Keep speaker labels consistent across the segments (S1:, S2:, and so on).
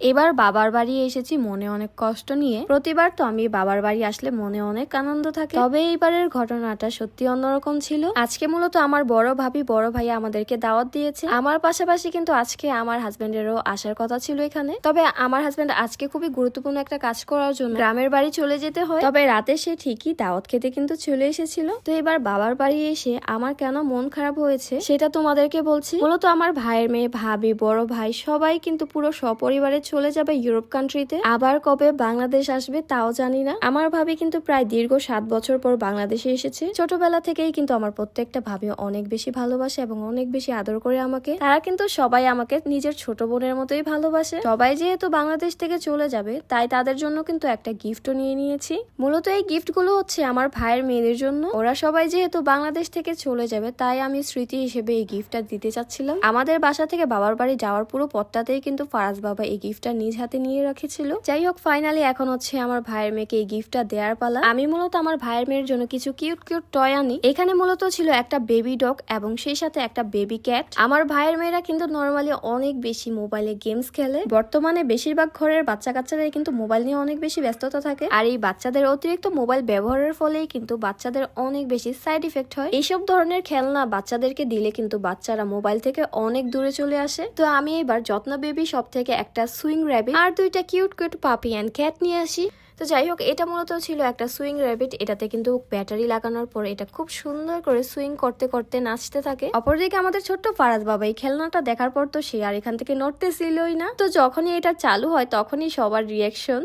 S1: এবার বাবার বাড়ি এসেছি মনে অনেক কষ্ট নিয়ে। প্রতিবার তো আমি বাবার বাড়ি আসলে মনে অনেক আনন্দ থাকে। তবে এইবারের ঘটনাটা সত্যি অন্যরকম ছিল। আজকে মূলত আমার বড় ভাবি, বড় ভাই আমাদেরকে দাওয়াত দিয়েছে। আমার পাশাপাশি কিন্তু আজকে আমার হাজবেন্ডেরও আসার কথা ছিল এখানে। তবে আমার হাজবেন্ড আজকে খুবই গুরুত্বপূর্ণ একটা কাজ করার জন্য গ্রামের বাড়ি চলে যেতে হয়। তবে রাতে সে ঠিকই দাওয়াত খেতে কিন্তু চলে এসেছিল। তো এবার বাবার বাড়ি এসে আমার কেন মন খারাপ হয়েছে সেটা তোমাদেরকে বলছি। মূলত আমার ভাইয়ের মেয়ে, ভাবি, বড় ভাই সবাই কিন্তু পুরো সপরিবারে চলে যাবে ইউরোপ কান্ট্রিতে আবার কবে বাংলাদেশ আসবে তাও জানি না। আমার ভাবি কিন্তু প্রায় দীর্ঘ সাত বছর পর বাংলাদেশে এসেছে। ছোটবেলা থেকেই কিন্তু আমার প্রত্যেকটা ভাবি অনেক বেশি ভালোবাসে এবং অনেক বেশি আদর করে আমাকে। তারা কিন্তু সবাই আমাকে নিজের ছোট বোনের মতোই ভালোবাসে। সবাই যেহেতু বাংলাদেশ থেকে চলে যাবে, তাই তাদের জন্য কিন্তু একটা গিফটও নিয়ে নিয়েছি। মূলত এই গিফটগুলো হচ্ছে আমার ভাইয়ের মেয়েদের জন্য। ওরা সবাই যেহেতু বাংলাদেশ থেকে চলে যাবে, তাই আমি স্মৃতি হিসেবে এই গিফটটা দিতে চাচ্ছিলাম। আমাদের বাসা থেকে বাবার বাড়ি যাওয়ার পুরো পথটাতেই কিন্তু ফারাজ বাবা এই গিফটটা নিজ হাতে নিয়ে রেখেছিল। যাই হোক ফাইনালি এখন হচ্ছে আমার ভাইয়ের মেয়েকে এই গিফটটা দেওয়ার পালা। আমি মূলত আমার ভাইয়ের মেয়ের জন্য কিছু কিউট কিউট টয় আনি। এখানে মূলত ছিল একটা বেবি ডগ এবং সেই সাথে একটা বেবি ক্যাট আমার ভাইয়ের মেয়েরা কিন্তু নর্মালি অনেক বেশি মোবাইলে গেমস খেলে। বর্তমানে বেশিরভাগ ঘরের বাচ্চা কাচ্চারাই কিন্তু মোবাইল নিয়ে অনেক বেশি ব্যস্ততা থাকে। আর এই বাচ্চাদের অতিরিক্ত মোবাইল ব্যবহারের ফলেই কিন্তু বাচ্চাদের অনেক বেশি সাইড ইফেক্ট হয়। এইসব ধরনের খেলনা বাচ্চাদেরকে দিলে কিন্তু বাচ্চারা মোবাইল থেকে অনেক দূরে চলে আসে। তো আমি এবার যত্ন বেবি সব থেকে একটা সুইং র্যাবিট। আর দুইটা cute cute puppy and cat নিয়ে আসি। তো যাই হোক, এটা মূলত ছিল একটা সুইং র্যাবিট। এটাতে কিন্তু ব্যাটারি লাগানোর পর এটা খুব সুন্দর করে সুইং করতে করতে নাচতে থাকে। অপরদিকে আমাদের ছোট্ট ফারাজ বাবা, এই খেলনাটা দেখার পর তো সে আর এখান থেকে নড়তেছিলই না। তো যখনই এটা চালু হয়, তখনই সবার রিয়াকশন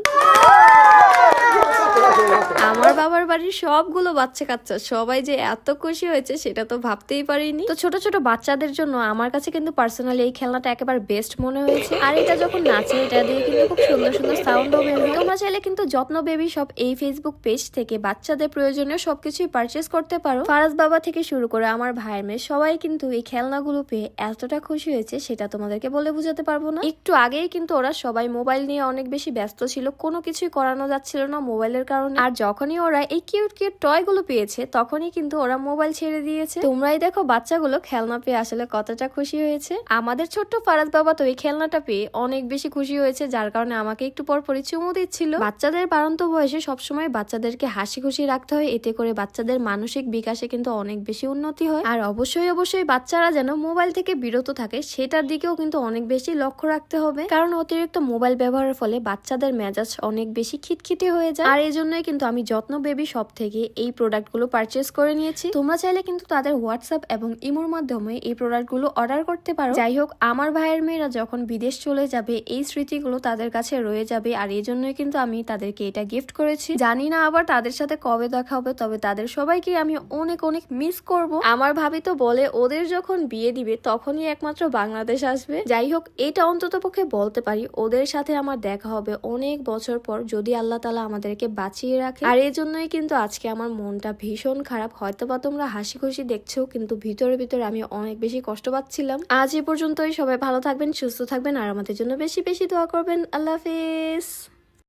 S1: আমার বাবার বাড়ির সবগুলো বাচ্চা কাচ্চা, সবাই যে এত খুশি হয়েছে সেটা তো ভাবতেই পারিনি। তো ছোট ছোট বাচ্চাদের জন্য আমার কাছে কিন্তু পার্সোনালি এই খেলনাটা একেবারে বেস্ট মনে হয়েছে। আর এটা যখন নাচে, এটা দিয়ে কিন্তু খুব সুন্দর সুন্দর সাউন্ডও বের তোমরা চাইলে কিন্তু যত্ন বেবি সব এই ফেসবুক পেজ থেকে বাচ্চাদের প্রয়োজনীয় সবকিছুই পারচেস করতে পারো। ফারাজ বাবা থেকে শুরু করে আমার ভাইয়ের মেয়ে, সবাই কিন্তু এই খেলনাগুলো পেয়ে এতটা খুশি হয়েছে সেটা তোমাদেরকে বলে বোঝাতে পারব না। একটু আগেই কিন্তু ওরা সবাই মোবাইল নিয়ে অনেক বেশি ব্যস্ত ছিল, কোনো কিছুই করানো যাচ্ছিল না মোবাইলের কারণে। আর যখনই ওরা এই কিউট কিউট টয়গুলো পেয়েছে তখনই কিন্তু ওরা মোবাইল ছেড়ে দিয়েছে। তোমরাই দেখো বাচ্চাগুলো খেলনা পেয়ে আসলে কতটা খুশি হয়েছে। আমাদের ছোট্ট ফারাজ বাবা তো এই খেলনাটা পেয়ে অনেক বেশি খুশি হয়েছে যার কারণে আমাকে একটু পর পরই চুমু দিচ্ছিল। বাচ্চাদের বাড়ন্ত বয়সে সবসময় বাচ্চাদেরকে হাসি খুশি রাখতে হয় এতে করে বাচ্চাদের মানসিক বিকাশে কিন্তু অনেক বেশি উন্নতি হয়। আর অবশ্যই অবশ্যই বাচ্চারা যেন মোবাইল থেকে বিরত থাকে সেটার দিকেও কিন্তু অনেক বেশি লক্ষ্য রাখতে হবে। কারণ অতিরিক্ত মোবাইল ব্যবহারের ফলে বাচ্চাদের মেজাজ অনেক বেশি খিটখিটে হয়ে যায়। আর এই জন্যই কিন্তু আমি যত্ন বেবি শপ থেকে এই প্রোডাক্টগুলো পারচেস করে নিয়েছি। তোমরা চাইলে কিন্তু তাদের হোয়াটসঅ্যাপ এবং ইমোর মাধ্যমে এই প্রোডাক্টগুলো অর্ডার করতে পারো। যাই হোক, আমার ভাইয়ের মেয়েরা যখন বিদেশ চলে যাবে, এই স্মৃতিগুলো তাদের কাছে রয়ে যাবে আর এই জন্যই কিন্তু আমি তাদেরকে এটা গিফট করেছি। জানি না আবার তাদের সাথে কবে দেখা হবে, তবে তাদের সবাইকে আমি অনেক অনেক মিস করব। আমার ভাবি তো বলে, ওদের যখন বিয়ে দিবে, তখনই একমাত্র বাংলাদেশ আসবে। যাই হোক, এটা অন্তত পক্ষে বলতে পারি, ওদের সাথে আমার দেখা হবে অনেক বছর পর। যদি আল্লাহ তালা আমাদেরকে বাঁচিয়ে রাখে। আর এই জন্যই কিন্তু আজকে আমার মনটা ভীষণ খারাপ। হয়তো বা তোমরা হাসি খুশি দেখছ, কিন্তু ভিতরে ভিতরে আমি অনেক বেশি কষ্ট পাচ্ছিলাম। আজ এ পর্যন্তই সবাই ভালো থাকবেন, সুস্থ থাকবেন, আর আমাদের জন্য বেশি বেশি দোয়া করবেন। আল্লাহ হাফেজ।